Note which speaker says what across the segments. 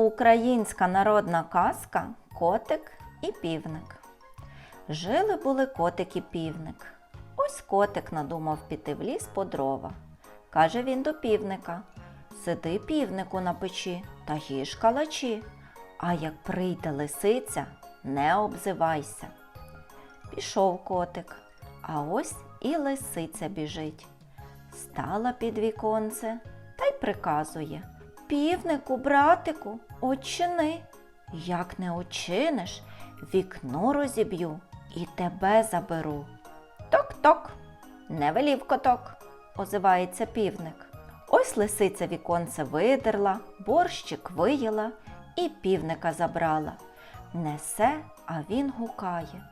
Speaker 1: Українська народна казка Котик і півник. Жили були котик і півник. Ось котик надумав піти в ліс по дрова. Каже він до півника: Сиди, півнику, на печі та їж калачі, а як прийде лисиця, не обзивайся. Пішов котик, а ось і лисиця біжить. Стала під віконце та й приказує Півнику, братику, очини. Як не очиниш, вікно розіб'ю і тебе заберу. Ток-ток, не велів коток, озивається півник. Ось лисиця віконце видерла, борщик виїла і півника забрала. Несе, а він гукає.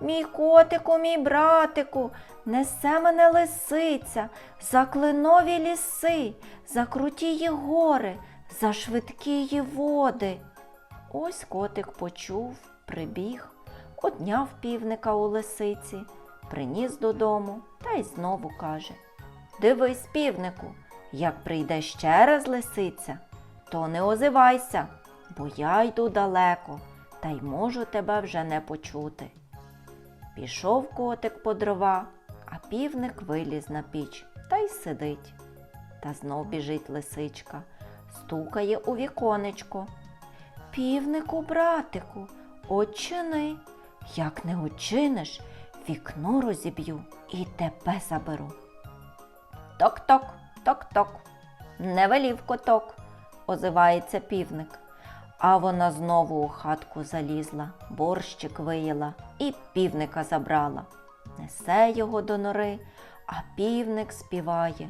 Speaker 1: Мій котику, мій братику, несе мене лисиця, за клинові ліси, за крутії гори, за швидкії води. Ось котик почув, прибіг, одняв півника у лисиці, приніс додому та й знову каже Дивись, півнику, як прийде ще раз лисиця, то не озивайся, бо я йду далеко та й можу тебе вже не почути. Пішов котик по дрова, а півник виліз на піч та й сидить. Та знов біжить лисичка, стукає у віконечко. Півнику, братику, очини. Як не очиниш, вікно розіб'ю і тебе заберу. Ток-ток, ток-ток, не велів коток, озивається півник. А вона знову у хатку залізла, борщик виїла і півника забрала. Несе його до нори, а півник співає.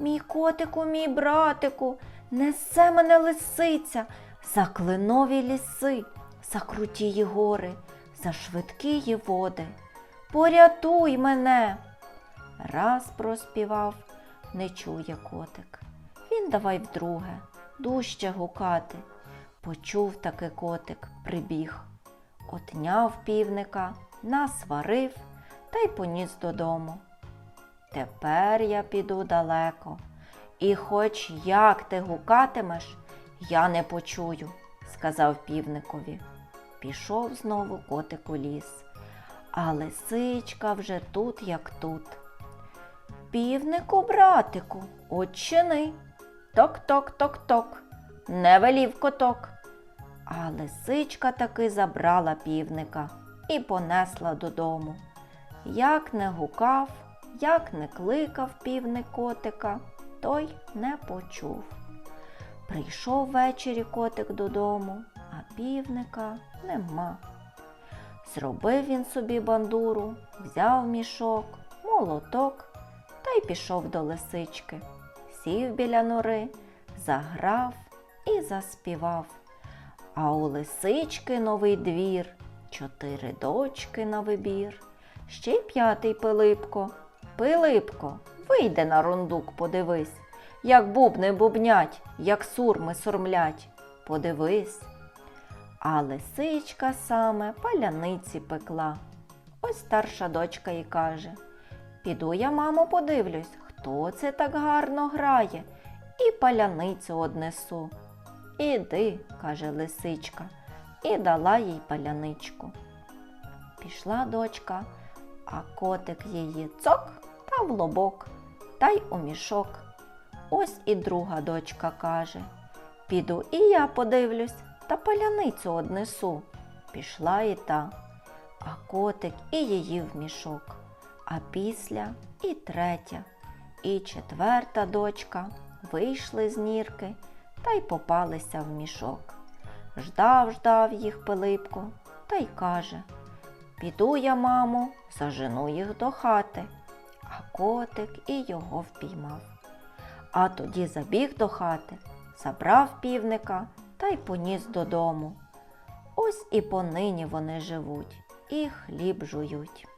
Speaker 1: Мій котику, мій братику, несе мене лисиця за клинові ліси, за крутії гори, за швидкії води. Порятуй мене. Раз проспівав, не чує котик. Він давай вдруге, дужче гукати. Почув таки котик, прибіг, отняв півника, насварив та й поніс додому. Тепер я піду далеко, і хоч як ти гукатимеш, я не почую, сказав півникові. Пішов знову котик у ліс, а лисичка вже тут, як тут. Півнику, братику, очини. Ток-ток-ток-ток, не велів коток. А лисичка таки забрала півника і понесла додому. Як не гукав, як не кликав півник котика, той не почув. Прийшов ввечері котик додому, а півника нема. Зробив він собі бандуру, взяв мішок, молоток та й пішов до лисички. Сів біля нори, заграв і заспівав. А у лисички новий двір, чотири дочки на вибір, ще й п'ятий Пилипко. Пилипко, вийди на рундук, подивись, як бубни бубнять, як сурми сурмлять. Подивись. А лисичка саме паляниці пекла. Ось старша дочка й каже Піду я, мамо, подивлюсь, хто це так гарно грає, і паляницю однесу. Іди, каже лисичка, і дала їй паляничку. Пішла дочка, а котик її цок та в лобок, та й у мішок. Ось і друга дочка каже Піду і я подивлюсь та паляницю однесу. Пішла і та, а котик і її в мішок. А після і третя, і четверта дочка вийшли з нірки та й попалися в мішок. Ждав, ждав їх Пилипко та й каже Піду я, мамо, зажену їх до хати. А котик і його впіймав. А тоді забіг до хати, забрав півника та й поніс додому. Ось і понині вони живуть, і хліб жують.